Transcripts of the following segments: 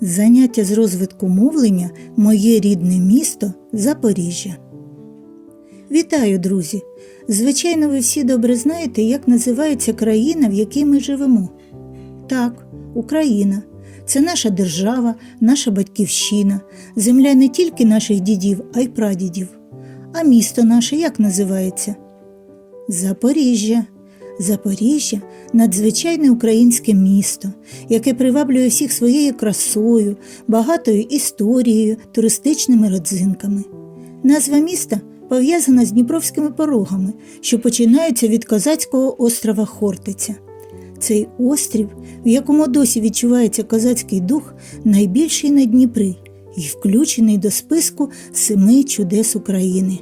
Заняття з розвитку мовлення Моє рідне місто Запоріжжя. Вітаю, друзі! Звичайно, ви всі добре знаєте, як називається країна, в якій ми живемо. Так, Україна. Це наша держава, наша батьківщина, земля не тільки наших дідів, а й прадідів. А місто наше як називається? Запоріжжя. Запоріжжя надзвичайне українське місто, яке приваблює всіх своєю красою, багатою історією, туристичними родзинками. Назва міста пов'язана з Дніпровськими порогами, що починаються від козацького острова Хортиця. Цей острів, в якому досі відчувається козацький дух, найбільший на Дніпрі і включений до списку семи чудес України.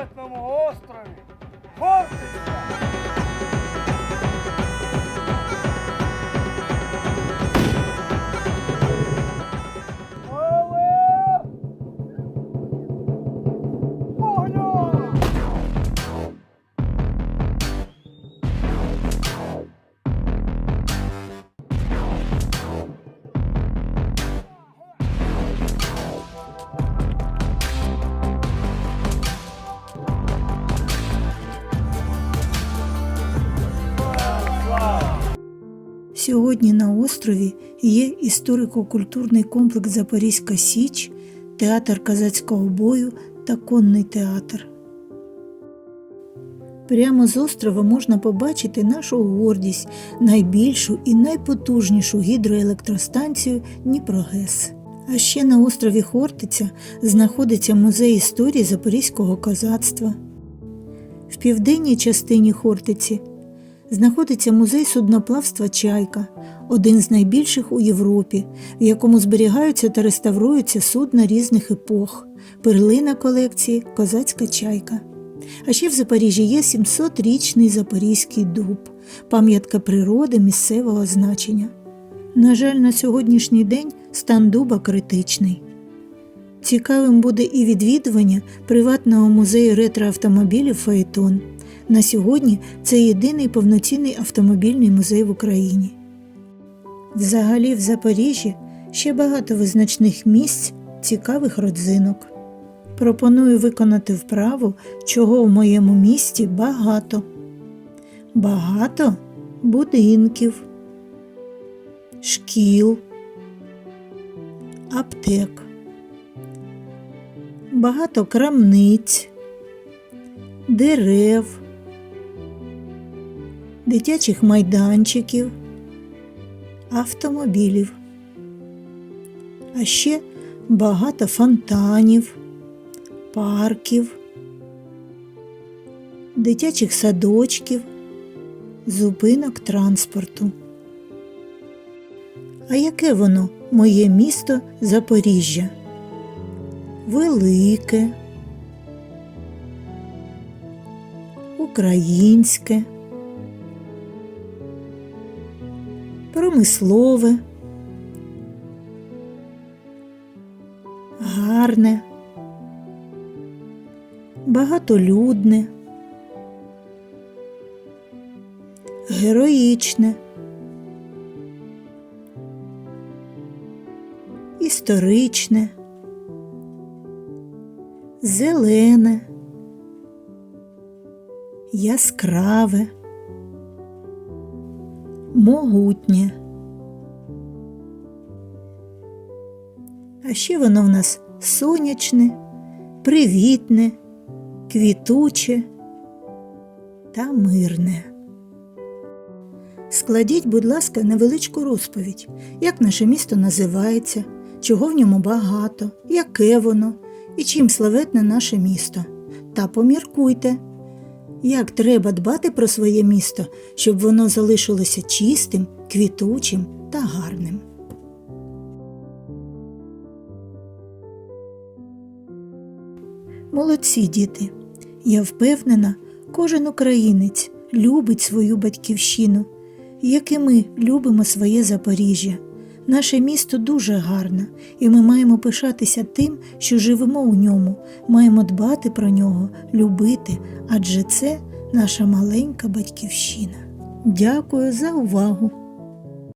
На славетному Сьогодні на острові є історико-культурний комплекс Запорізька Січ, театр козацького бою та конний театр. Прямо з острова можна побачити нашу гордість, найбільшу і найпотужнішу гідроелектростанцію Дніпрогес. А ще на острові Хортиця знаходиться музей історії Запорізького козацтва. В південній частині Хортиці знаходиться музей судноплавства Чайка, один з найбільших у Європі, в якому зберігаються та реставруються судна різних епох, перлина колекції Козацька чайка. А ще в Запоріжжі є 700-річний Запорізький дуб, пам'ятка природи місцевого значення. На жаль, на сьогоднішній день стан дуба критичний. Цікавим буде і відвідування приватного музею ретроавтомобілів Фаетон. На сьогодні це єдиний повноцінний автомобільний музей в Україні. Взагалі, в Запоріжжі ще багато визначних місць, цікавих родзинок. Пропоную виконати вправу, чого в моєму місті багато. Багато будинків, шкіл, аптек, багато крамниць, дерев, дитячих майданчиків, автомобілів, а ще багато фонтанів, парків, дитячих садочків, зупинок транспорту. А яке воно моє місто Запоріжжя? Велике, українське, промислове, гарне, багатолюдне, героїчне, історичне, зелене, яскраве, могутнє. А ще воно в нас сонячне, привітне, квітуче та мирне. Складіть, будь ласка, невеличку розповідь, як наше місто називається, чого в ньому багато, яке воно і чим славетне наше місто. Та поміркуйте, як треба дбати про своє місто, щоб воно залишилося чистим, квітучим та гарним. Молодці діти! Я впевнена, кожен українець любить свою батьківщину, як і ми любимо своє Запоріжжя. Наше місто дуже гарне, і ми маємо пишатися тим, що живемо у ньому, маємо дбати про нього, любити, адже це наша маленька батьківщина. Дякую за увагу!